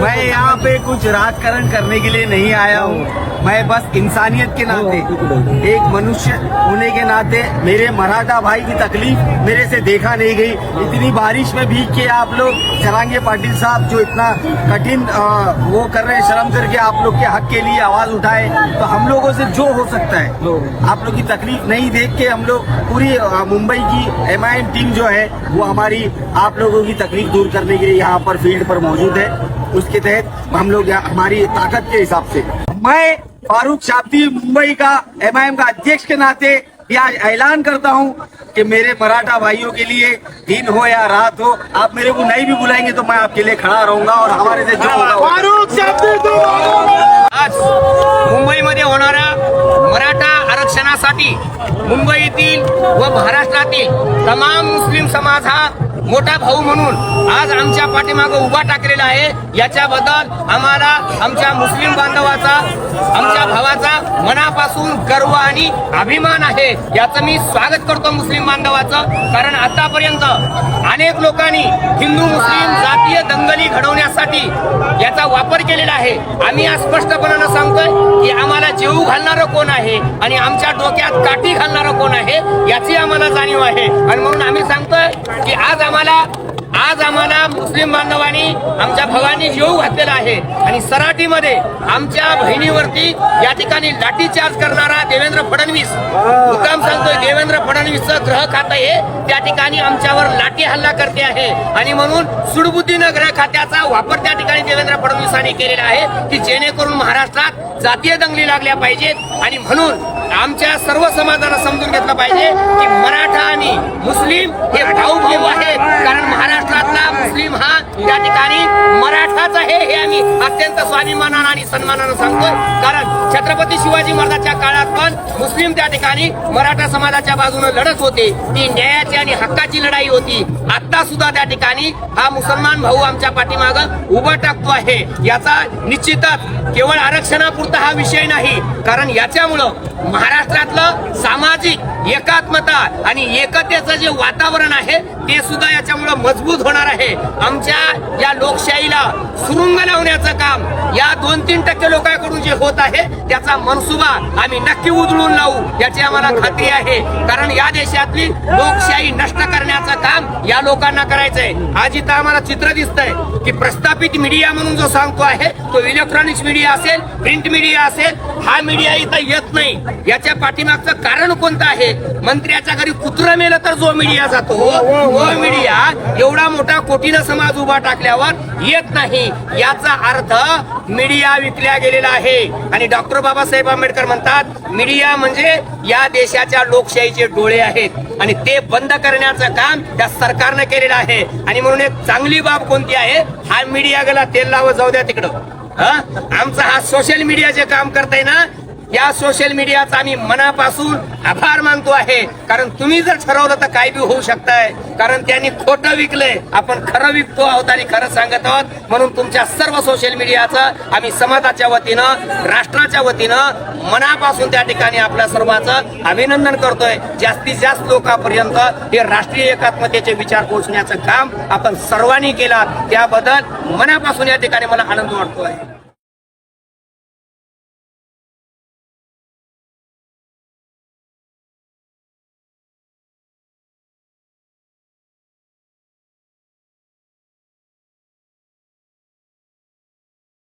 मैं यहाँ पे कुछ राजकरण करने के लिए नहीं आया हूँ। मैं बस इंसानियत के नाते, एक मनुष्य होने के नाते मेरे मराठा भाई की तकलीफ़ मेरे से देखा नहीं गई। इतनी बारिश में भीग के आप लोग चरांगे पाटिल साहब जो इतना कठिन वो कर रहे हैं श्रम करके आप लोग के हक के लिए आवाज़ उठाए तो हम लोगों से जो हो सकता है, आप लोग की तकलीफ़ नहीं देख के हम लोग पूरी मुंबई की एमआईएम टीम जो है, वो हमारी आप लोगों की तकलीफ़ दूर करने के लिए यहाँ पर फ़ील्ड पर मौजूद है। उसके तहत हम लोग हमारी ताकत के हिसाब से मैं फारूक शाब्दी मुंबई का एम का अध्यक्ष के नाते यह ऐलान करता हूँ कि मेरे मराठा भाइयों के लिए दिन हो या रात हो आप मेरे को नहीं भी बुलाएँगे तो मैं आपके लिए खड़ा रहूँगा और हमारे से जो होगा होगा। आज मुंबईमध्ये होणाऱ्या मराठा आरक्षणासाठी मुंबईतील व महाराष्ट्रातील तमाम मुस्लिम समाज हा मोठा भाऊ म्हणून आज आमच्या पाठीमागं उभा टाकलेला आहे. याच्याबद्दल आम्हाला आमच्या मुस्लिम बांधवाचा आमच्या भावाचा मनापासून गर्व आणि अभिमान आहे. याचं मी स्वागत करतो मुस्लिम बांधवाचं. कारण आतापर्यंत अनेक लोकांनी हिंदू मुस्लिम जातीय दंगली घडवण्यासाठी याचा वापर केलेला आहे. आम्ही आज स्पष्टपणानं सांगतोय की आम्हाला जेऊ घालणारं कोण आहे आणि आमच्या डोक्यात काठी घालणारं कोण आहे याची आम्हाला जाणीव आहे. आणि म्हणून आम्ही सांगतोय की आज आम्हाला आम्हाला आज आम्हाला मुस्लिम बांधवांनी आमच्या भावांनी जीव घातलेला आहे. आणि सराटीमध्ये आमच्या बहिणीवरती या ठिकाणी लाठीचार्ज करणारा देवेंद्र फडणवीस मुद्दाम सांगतोय देवेंद्र फडणवीसचं ग्रह खातं हे त्या ठिकाणी आमच्यावर लाठी हल्ला करते आहे. आणि म्हणून सुडबुद्धीनं ग्रह खात्याचा वापर त्या ठिकाणी देवेंद्र फडणवीसांनी केलेला आहे की जेणेकरून महाराष्ट्रात जातीय दंगली लागल्या पाहिजेत. आणि म्हणून आमच्या सर्व समाजाला समजून घेतलं पाहिजे की मराठा आणि मुस्लिम हे भाऊ भाऊ आहेत. कारण महाराष्ट्रातला मुस्लिम हा त्या ठिकाणी मराठाच आहे हे आम्ही अत्यंत स्वाभिमानानं आणि सन्मानानं सांगतोय. कारण छत्रपती शिवाजी महाराजांच्या काळात पण मुस्लिम त्या ठिकाणी मराठा समाजाच्या बाजूने लढत होते. ती न्यायाची आणि हक्काची लढाई होती. आता सुद्धा त्या ठिकाणी हा मुसलमान भाऊ आमच्या पाठीमागं उभा टाकतो आहे. याचा निश्चितच केवळ आरक्षणापुरता हा विषय नाही कारण याच्यामुळं महाराष्ट्रातलं सामाजिक एकात्मता आणि एकतेचं जे वातावरण आहे ते सुद्धा याच्यामुळं मजबूत होणार आहे. आमच्या या लोकशाहीला सुरुंग लावण्याचं काम या दोन तीन टक्के लोकांकडून जे होत आहे त्याचा मनसुबा आम्ही नक्की उजळून लावू याची आम्हाला खात्री आहे. कारण या देशातली लोकशाही नष्ट करण्याचं काम या लोकांना करायचंय. आज इथं आम्हाला चित्र दिसतंय की प्रस्थापित मीडिया म्हणून जो सांगतो आहे तो इलेक्ट्रॉनिक्स मीडिया असेल प्रिंट मीडिया असेल हा मीडिया इथं येत नाही. याच्या पाठीमागचं कारण कोणतं आहे? मंत्र्याच्या घरी कुत्र मेलं तर जो मीडिया जातो. तो मीडिया एवढा मोठा कोटीनं समाज उभा टाकल्यावर येत नाही. याचा अर्थ मीडिया विकल्या गेलेला आहे. आणि डॉक्टर बाबासाहेब आंबेडकर म्हणतात मीडिया म्हणजे या देशाच्या लोकशाहीचे डोळे आहेत. आणि ते बंद करण्याचं काम त्या सरकारनं केलेलं आहे. आणि म्हणून एक चांगली बाब कोणती आहे? हा मीडिया गेला तेल लावत जाऊ द्या तिकडं. हा? आमचा हा सोशल मीडियाचे काम करताय ना या सोशल मीडियाचा आम्ही मनापासून आभार मानतो आहे. कारण तुम्ही जर ठरवलं तर काय बी होऊ शकताय. कारण त्यांनी खोटं विकलंय. आपण खरं विकतो आहोत आणि खरं सांगत आहोत. म्हणून तुमच्या सर्व सोशल मीडियाचं आम्ही समाजाच्या वतीनं राष्ट्राच्या वतीनं मनापासून त्या ठिकाणी आपल्या सर्वांचं अभिनंदन करतोय. जास्तीत जास्त लोकांपर्यंत हे राष्ट्रीय एकात्मतेचे विचार पोहोचण्याचं काम आपण सर्वांनी केला. त्याबद्दल मनापासून या ठिकाणी मला आनंद वाटतोय.